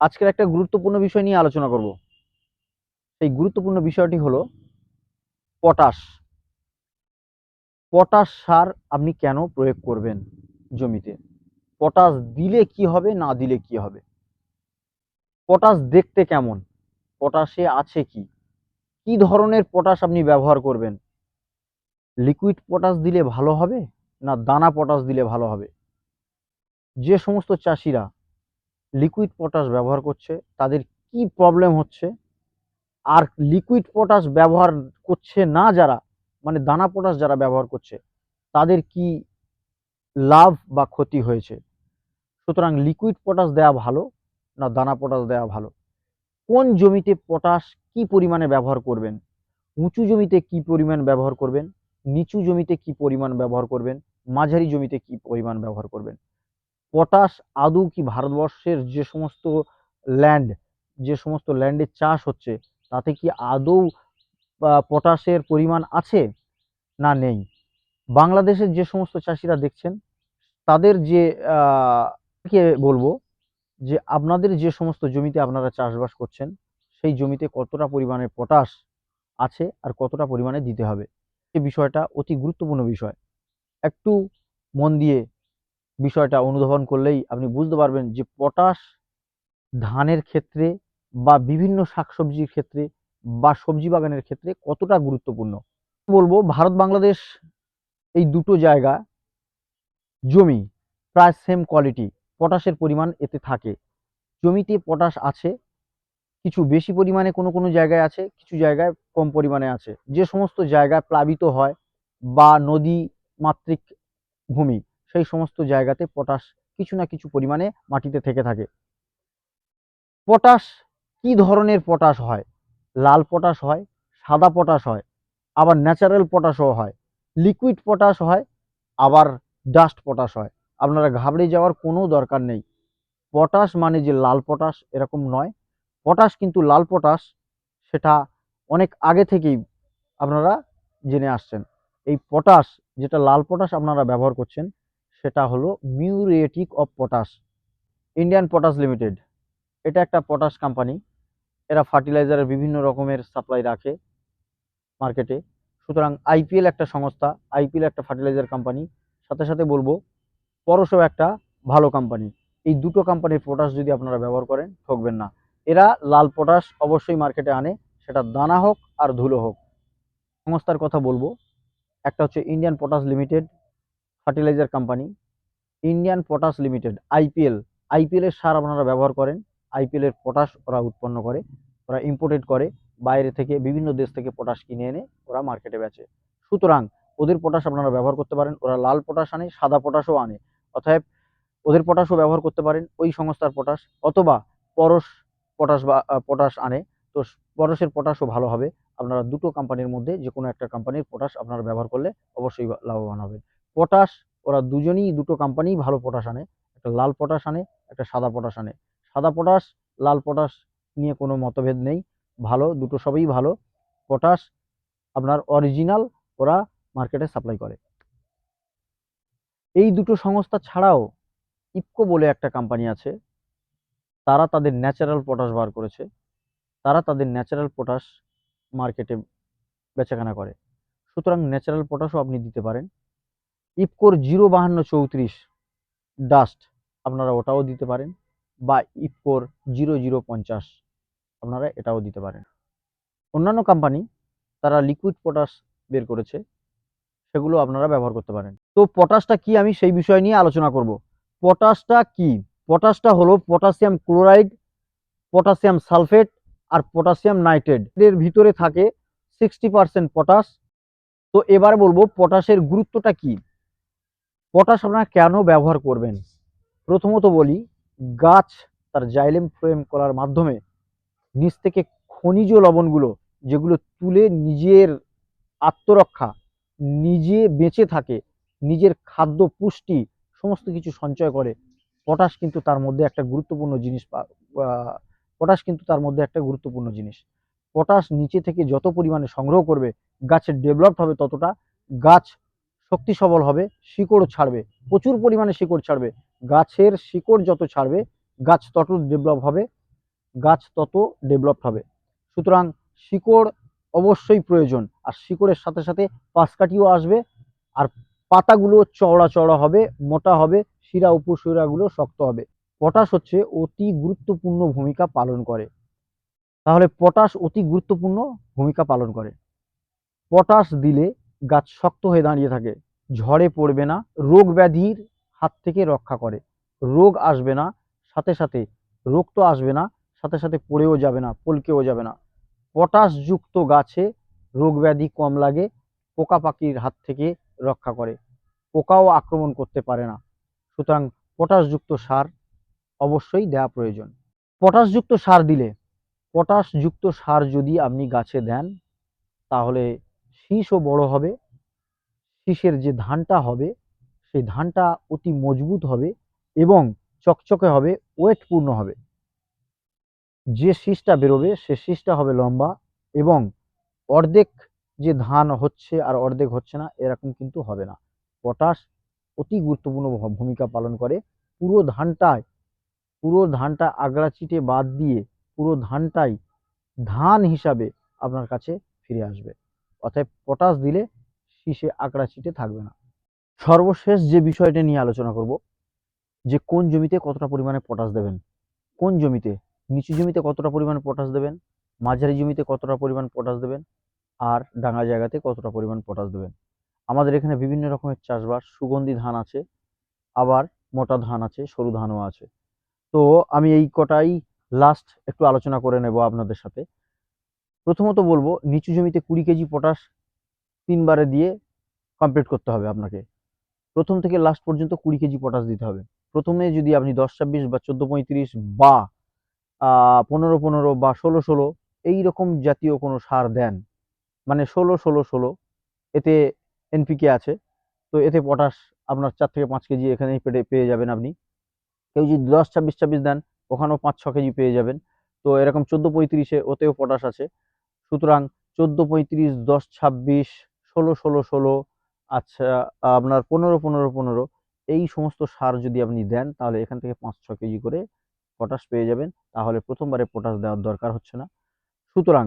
আজকের একটা গুরুত্বপূর্ণ বিষয় নিয়ে আলোচনা করব। সেই গুরুত্বপূর্ণ বিষয়টি হলো পটাশ। পটাশ সার আপনি কেন প্রয়োগ করবেন জমিতে? পটাশ দিলে কি হবে, না দিলে কি হবে? পটাশ দেখতে কেমন? পটাশে আছে কি? কি ধরনের পটাশ আপনি ব্যবহার করবেন? লিকুইড পটাশ দিলে ভালো হবে, না দানা পটাশ দিলে ভালো হবে? যে সমস্ত চাষিরা লিকুইড পটাশ ব্যবহার করছে, তাদের কি প্রবলেম হচ্ছে? আর লিকুইড পটাশ ব্যবহার করছে না যারা মানে দানা পটাশ যারা ব্যবহার করছে, তাদের কি লাভ বা ক্ষতি হয়েছে? সুতরাং লিকুইড পটাশ দেওয়া ভালো না দানা পটাশ দেওয়া ভালো? কোন জমিতে পটাশ কি পরিমাণে ব্যবহার করবেন? উঁচু জমিতে কি পরিমাণ ব্যবহার করবেন? নিচু জমিতে কি পরিমাণ ব্যবহার করবেন? মাঝারি জমিতে কি পরিমাণ ব্যবহার করবেন? পটাশ, আদৌ কি ভারতবর্ষের যে সমস্ত ল্যান্ড যে সমস্ত ল্যান্ডে চাষ হচ্ছে, তাতে কি আদৌ পটাশের পরিমাণ আছে? না, নেই। বাংলাদেশের যে সমস্ত চাষিরা দেখছেন, তাদের যে কে বলব, যে আপনাদের যে সমস্ত জমিতে আপনারা চাষবাস করছেন, সেই জমিতে কতটা পরিমাণে পটাশ আছে আর কতটা পরিমাণে দিতে হবে? এই বিষয়টা অতি গুরুত্বপূর্ণ বিষয়। একটু মন দিয়ে বিষয়টা অনুধাবন করলেই আপনি বুঝতে পারবেন যে পটাশ ধানের ক্ষেত্রে বা বিভিন্ন শাকসবজির ক্ষেত্রে বা সবজি বাগানের ক্ষেত্রে কতটা গুরুত্বপূর্ণ? বলব ভারত বাংলাদেশ এই দুটো জায়গা জমি প্রায় সেম কোয়ালিটি পটাশের পরিমাণ এতে থাকে। জমিতে পটাশ আছে, কিছু বেশি পরিমাণে কোনো কোনো জায়গায় আছে, কিছু জায়গায় কম পরিমাণে আছে। যে সমস্ত জায়গায় প্লাবিত হয় বা নদী মাতৃক ভূমি সেই সমস্ত জায়গাতে পটাশ কিছু না কিছু পরিমাণে মাটিতে থেকে থাকে। পটাশ কি ধরনের পটাশ হয়? লাল পটাশ হয়, সাদা পটাশ হয়, আবার ন্যাচারাল পটাশও হয়। লিকুইড পটাশ হয়, আবার ডাস্ট পটাশ হয়। আপনারা ঘাবড়ে যাওয়ার কোনো দরকার নেই। পটাশ মানে যে লাল পটাশ, এরকম নয়। পটাশ কিন্তু লাল পটাশ, সেটা অনেক আগে থেকেই আপনারা জেনে আসছেন। এই পটাশ, যেটা লাল পটাশ আপনারা ব্যবহার করছেন সেটা হলো muriatic of potash, Indian potash limited. এটা একটা পটাশ কোম্পানি এরা ফার্টিলাইজারের বিভিন্ন রকমের সাপ্লাই রাখে মার্কেটে সুতরাং আইপিএল একটা সংস্থা আইপিএল একটা ফার্টিলাইজার কোম্পানি সাথে সাথে বলব পরশও একটা ভালো কোম্পানি এই দুটো কোম্পানির পটাশ যদি আপনারা ব্যবহার করেন, ঠকবেন না। এরা লাল পটাশ অবশ্যই মার্কেটে আনে, সেটা দানা হোক আর ধুলো হোক। সংস্থার কথা বলব, একটা হচ্ছে Indian potash limited fertiliser company, Indian potash limited, IPL. IPL এর সার আপনারা ব্যবহার করেন। আইপিএল এর পটাশ ওরা উৎপন্ন করে, ওরা ইম্পোর্টেড করে, বাইরে থেকে বিভিন্ন দেশ থেকে পটাশ কিনে এনে ওরা মার্কেটে বেচে। সুতরাং ওদের পটাশ আপনারা ব্যবহার করতে পারেন, ওরা লাল পটাশ আনে, সাদা পটাশও আনে। অতএব ওদের পটাশও ব্যবহার করতে পারেন, ওই সংস্থার পটাশ। অথবা পরশ পটাশ বা পটাশ আনে, তো পরশের পটাশও ভালো হবে। আপনারা দুটো কোম্পানির মধ্যে যে কোনো একটা কোম্পানির পটাশ আপনারা ব্যবহার করলে অবশ্যই লাভবান হবেন। পটাশ, ওরা দুজনেই, দুটো কোম্পানিই ভালো পটাশ আনে। একটা লাল পটাশ আনে, একটা সাদা পটাশ আনে। সাদা পটাশ, লাল পটাশ নিয়ে কোনো মতভেদ নেই। ভালো, দুটো সবই ভালো। পটাশ, আপনার অরিজিনাল ওরা মার্কেটে সাপ্লাই করে। এই দুটো সংস্থা ছাড়াও ইপকো বলে একটা কোম্পানি আছে। তারা তাদের ন্যাচারাল পটাশ বার করেছে। তারা তাদের ন্যাচারাল পটাশ মার্কেটে বেচাকেনা করে। সুতরাং ন্যাচারাল পটাশও আপনি দিতে পারেন। ইপকোর জিরো বাহান্ন চৌত্রিশ ডাস্ট আপনারা ওটাও দিতে পারেন বা ইপকোর জিরো জিরো পঞ্চাশ আপনারা এটাও দিতে পারেন। অন্যান্য কোম্পানি তারা লিকুইড পটাশ বের করেছে, সেগুলো আপনারা ব্যবহার করতে পারেন। তো পটাশটা কি আমি সেই বিষয় নিয়ে আলোচনা করব? পটাশটা কি? পটাশটা হলো পটাশিয়াম ক্লোরাইড পটাশিয়াম সালফেট আর পটাশিয়াম নাইট্রেট এর ভিতরে থাকে সিক্সটি পার্সেন্ট পটাশ তো এবার বলব পটাশের গুরুত্বটা কি? পটাশ আপনারা কেন ব্যবহার করবেন? প্রথমত বলি, গাছ তার জাইলেম ফ্রেম করার মাধ্যমে নিচ থেকে খনিজ লবণগুলো যেগুলো তুলে নিজের আত্মরক্ষা, নিজে বেঁচে থাকে, নিজের খাদ্য পুষ্টি, সমস্ত কিছু সঞ্চয় করে, পটাশ কিন্তু তার মধ্যে একটা গুরুত্বপূর্ণ জিনিস পটাশ কিন্তু তার মধ্যে একটা গুরুত্বপূর্ণ জিনিস। পটাশ নিচে থেকে যত পরিমাণে সংগ্রহ করবে গাছের ডেভেলপড হবে ততটা, গাছ শক্তি সবল হবে শিকড়ও ছাড়বে, প্রচুর পরিমাণে শিকড় ছাড়বে, গাছের শিকড় যত ছাড়বে, গাছ তত ডেভেলপ হবে, গাছ তত ডেভেলপ হবে। সুতরাং শিকড় অবশ্যই প্রয়োজন, আর শিকড়ের সাথে সাথে পাশকাঠিও আসবে, আর পাতাগুলো চওড়া চওড়া হবে, মোটা হবে, শিরা, উপশিরাগুলো শক্ত হবে। পটাশ হচ্ছে অতি গুরুত্বপূর্ণ ভূমিকা পালন করে। তাহলে পটাশ অতি গুরুত্বপূর্ণ ভূমিকা পালন করে। পটাশ দিলে গাছ শক্ত হয়ে দাঁড়িয়ে থাকে। ঝড়ে পড়বে না, রোগ ব্যাধির হাত থেকে রক্ষা করে। রোগ আসবে না, সাথে সাথে রোগ তো আসবে না, সাথে সাথে পড়েও যাবে না, পলকেও যাবে না। পটাশযুক্ত গাছে রোগ ব্যাধি কম লাগে, পোকা পাখির হাত থেকে রক্ষা করে। পোকাও আক্রমণ করতে পারে না। সুতরাং পটাশযুক্ত সার অবশ্যই দেওয়া প্রয়োজন। পটাশযুক্ত সার দিলে, পটাশযুক্ত সার যদি আপনি গাছে দেন, তাহলে শীষও বড় হবে। শীষের যে ধানটা হবে, সেই ধানটা অতি মজবুত হবে এবং চকচকে হবে, ওয়েটপূর্ণ হবে। যে শীষটা বেরোবে, সে শীষটা হবে লম্বা এবং অর্ধেক যে ধান হচ্ছে আর অর্ধেক হচ্ছে না, এরকম কিন্তু হবে না। পটাশ অতি গুরুত্বপূর্ণ ভূমিকা পালন করে। পুরো ধানটায়, পুরো ধানটা আগড়া চিটে বাদ দিয়ে পুরো ধানটাই ধান হিসাবে আপনার কাছে ফিরে আসবে। অতএব পটাশ দিলে শীষে আগড়া চিটে থাকবে না। সর্বশেষ যে বিষয়টা নিয়ে আলোচনা করব, যে কোন জমিতে কতটা পরিমাণে পটাশ দেবেন? কোন জমিতে? নিচু জমিতে কতটা পরিমাণে পটাশ দেবেন? মাঝারি জমিতে কতটা পরিমাণ পটাশ দেবেন? আর ডাঙা জায়গাতে কতটা পরিমাণ পটাশ দেবেন? আমাদের এখানে বিভিন্ন রকমের চাষবাস, সুগন্ধি ধান আছে, আবার মোটা ধান আছে, সরু ধানও আছে। তো আমি এই কটাই লাস্ট একটু আলোচনা করে নেব আপনাদের সাথে। প্রথমত বলব, নিচু জমিতে কুড়ি কেজি পটাশ তিনবারে দিয়ে কমপ্লিট করতে হবে আপনাকে। প্রথম থেকে লাস্ট পর্যন্ত কুড়ি কেজি পটাশ দিতে হবে। প্রথমে যদি আপনি দশ ছাব্বিশ বা চোদ্দ পঁয়ত্রিশ বা পনেরো পনেরো বা ষোলো ষোলো এইরকম জাতীয় কোনো সার দেন মানে ষোলো ষোলো ষোলো, এতে এনপিকে আছে, তো এতে পটাশ আপনার চার থেকে পাঁচ কেজি এখানেই পেটে, পেয়ে যাবেন আপনি। কেউ যদি দশ ছাব্বিশ ছাব্বিশ দেন, ওখানেও পাঁচ ছ কেজি পেয়ে যাবেন। তো এরকম চোদ্দ পঁয়ত্রিশে ওতেও পটাশ আছে। সুতরাং চোদ্দ পঁয়ত্রিশ, দশ ছাব্বিশ, ষোলো ষোলো ষোলো আচ্ছা আপনার পনেরো পনেরো পনেরো, এই সমস্ত সার যদি আপনি দেন, তাহলে এখান থেকে পাঁচ, ছ কেজি করে পটাশ পেয়ে যাবেন। তাহলে প্রথমবারে পটাশ দেওয়ার দরকার হচ্ছে না। সুতরাং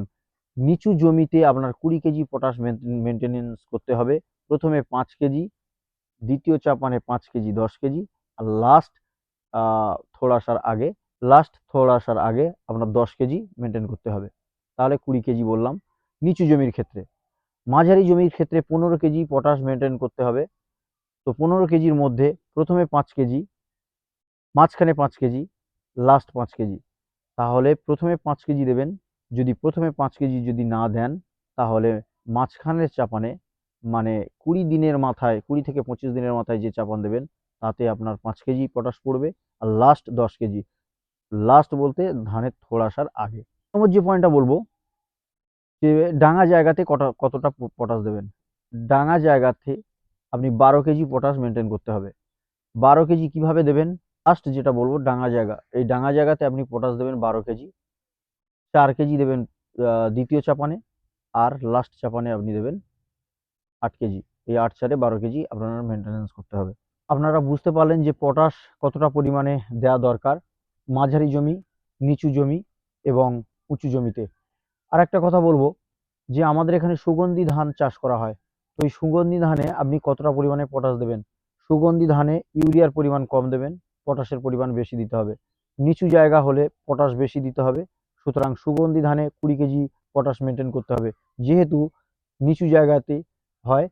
নিচু জমিতে আপনার কুড়ি কেজি পটাশ মেনটেনেন্স করতে হবে। প্রথমে পাঁচ কেজি, দ্বিতীয় চাপানে পাঁচ কেজি, দশ কেজি, আর লাস্ট থোড় আসার আগে লাস্ট থোড় আসার আগে আপনার দশ কেজি মেনটেন করতে হবে। তাহলে কুড়ি কেজি বললাম, নিচু জমির ক্ষেত্রে। মাঝারি জমির ক্ষেত্রে পনেরো কেজি পটাশ মেনটেন করতে হবে। তো পনেরো কেজির মধ্যে প্রথমে পাঁচ কেজি, মাঝখানে পাঁচ কেজি লাস্ট পাঁচ কেজি। তাহলে প্রথমে পাঁচ কেজি দেবেন। যদি প্রথমে পাঁচ কেজি যদি না দেন, তাহলে মাঝখানের চাপানে মানে কুড়ি দিনের মাথায়, কুড়ি থেকে পঁচিশ দিনের মাথায় যে চাপান দেবেন, তাতে আপনার পাঁচ কেজি পটাশ পড়বে। আর লাস্ট দশ কেজি। লাস্ট বলতে ধানের থোড় আসার আগে। আমার যে পয়েন্টটা বলব, যে ডাঙা জায়গাতে কটা, কতটা পটাশ দেবেন? ডাঙা জায়গাতে আপনি বারো কেজি পটাশ মেনটেন করতে হবে। বারো কেজি কীভাবে দেবেন? লাস্ট যেটা বলব, ডাঙা জায়গা। এই ডাঙা জায়গাতে আপনি পটাশ দেবেন বারো কেজি। চার কেজি দেবেন দ্বিতীয় চাপানে। আর লাস্ট চাপানে আপনি দেবেন আট কেজি। এই আট চারে বারো কেজি আপনারা মেনটেনেন্স করতে হবে। আপনারা বুঝতে পারলেন যে পটাশ কতটা পরিমাণে দেওয়া দরকার। মাঝারি জমি, নিচু জমি এবং উঁচু জমিতে। আর একটা কথা বলব যে আমাদের এখানে সুগন্ধি ধান চাষ করা হয়। তো এই সুগন্ধি ধানে আপনি কতটা পরিমাণে পটাশ দেবেন? সুগন্ধি ধানে ইউরিয়ার পরিমাণ কম দেবেন, পটাশের পরিমাণ বেশি দিতে হবে। নিচু জায়গা হলে পটাশ বেশি দিতে হবে, সুতরাং সুগন্ধি ধানে কুড়ি কেজি পটাশ মেনটেন করতে হবে। যেহেতু নিচু জায়গাতে হয়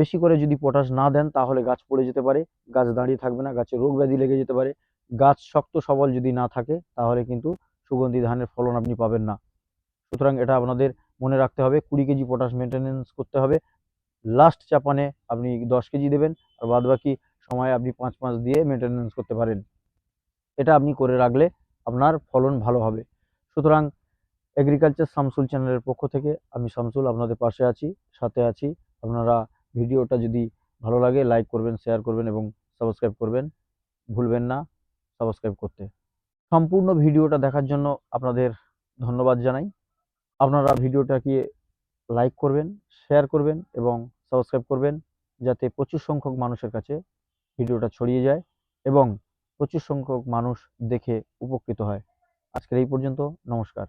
বেশি করে যদি পটাশ না দেন তাহলে গাছ পড়ে যেতে পারে, গাছ দাঁড়িয়ে থাকবে না, গাছে রোগ ব্যাধি লেগে যেতে পারে। গাছ শক্ত সবল যদি না থাকে তাহলে কিন্তু সুগন্ধি ধানের ফলন আপনি পাবেন না। সুতরাং এটা আপনাদের মনে রাখতে হবে, কুড়ি কেজি পটাশ মেনটেনেন্স করতে হবে। লাস্ট চাপানে আপনি দশ কেজি দেবেন, আর বাদ বাকি সময় আপনি পাঁচ পাঁচ দিয়ে মেনটেনেন্স করতে পারেন। এটা আপনি করে রাখলে আপনার ফলন ভালো হবে। সুতরাং এগ্রিকালচার শামসুল চ্যানেলের পক্ষ থেকে আমি শামসুল আপনাদের পাশে আছি, সাথে আছি। আপনারা ভিডিওটা যদি ভালো লাগে লাইক করবেন শেয়ার করবেন এবং সাবস্ক্রাইব করবেন। ভুলবেন না সাবস্ক্রাইব করতে। সম্পূর্ণ ভিডিওটা দেখার জন্য আপনাদের ধন্যবাদ জানাই। আপনারা ভিডিওটাকে লাইক করবেন শেয়ার করবেন এবং সাবস্ক্রাইব করবেন যাতে প্রচুর সংখ্যক মানুষের কাছে ভিডিওটা ছড়িয়ে যায় এবং প্রচুর সংখ্যক মানুষ দেখে উপকৃত হয়। আজকের এই পর্যন্ত নমস্কার।